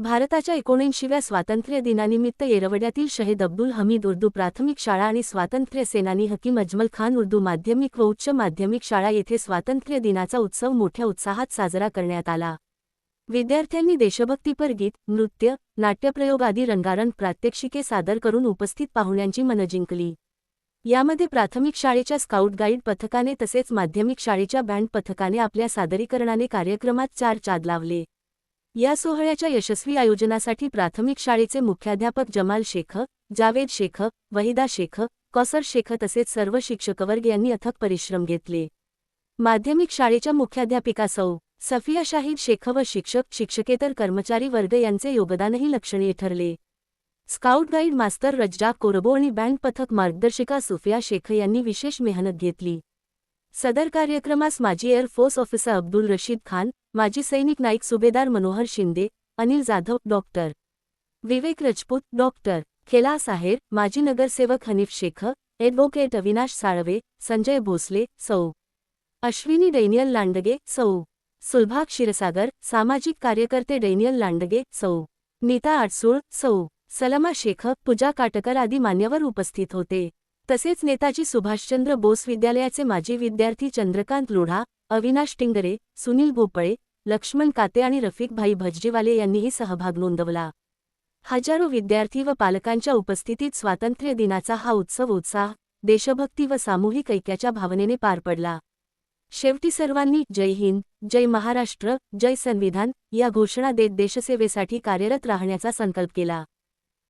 भारताच्या एकोणऐंशीव्या स्वातंत्र्य दिनानिमित्त येरवड्यातील शहीद अब्दुल हमीद उर्दू प्राथमिक शाळा आणि स्वातंत्र्य सेनानी हकीम अजमल खान उर्दू माध्यमिक व उच्च माध्यमिक शाळा येथे स्वातंत्र्य दिनाचा उत्सव मोठ्या उत्साहात साजरा करण्यात आला. विद्यार्थ्यांनी देशभक्तीपर गीत नृत्य नाट्यप्रयोग आदी रंगारंग प्रात्यक्षिके सादर करून उपस्थित पाहुण्यांची मनं जिंकली. यामध्ये प्राथमिक शाळेच्या स्काउट गाईड पथकाने तसेच माध्यमिक शाळेच्या बँड पथकाने आपल्या सादरीकरणाने कार्यक्रमात चार चाद लावले. या सोहळ्याच्या यशस्वी आयोजनासाठी प्राथमिक शाळेचे मुख्याध्यापक जमाल शेख जावेद शेख वहिदा शेख कौसर शेख तसेच सर्व शिक्षकवर्ग यांनी अथक परिश्रम घेतले. माध्यमिक शाळेच्या मुख्याध्यापिका सौ. सफिया शाहीद शेख व शिक्षक शिक्षकेतर कर्मचारी वर्ग यांचे योगदानही लक्षणीय ठरले. स्काउट गाईड मास्तर रज्जा कोरबो आणि बँड पथक मार्गदर्शिका सुफिया शेख यांनी विशेष मेहनत घेतली. सदर कार्यक्रमास माजी air force officer Abdul Rashid Khan माजी सैनिक नाईक सुभेदार मनोहर शिंदे अनिल जाधव डॉक्टर विवेक रजपूत डॉक्टर खेला साहेर माजी नगरसेवक हनीफ शेख ॲडव्होकेट अविनाश साळवे संजय भोसले सौ. अश्विनी डैनियल लांडगे सौ. सुलभा क्षीरसागर सामाजिक कार्यकर्ते डैनियल लांडगे सौ. नीता आडसूळ सौ. सलमा शेख पूजा काटकर आदी मान्यवर उपस्थित होते. तसेच नेताजी सुभाषचंद्र बोस विद्यालयाचे माजी विद्यार्थी चंद्रकांत लोढा अविनाश टिंगरे सुनील भोपळे लक्ष्मण काते आणि रफिकभाई भजजीवाले यांनीही सहभाग नोंदवला. हजारो विद्यार्थी व पालकांच्या उपस्थितीत स्वातंत्र्य दिनाचा हा उत्सव उत्साह देशभक्ती व सामूहिक ऐक्याच्या भावनेने पार पडला. शेवटी सर्वांनी जय हिंद जय महाराष्ट्र जय संविधान या घोषणा देत देशसेवेसाठी कार्यरत राहण्याचा संकल्प केला.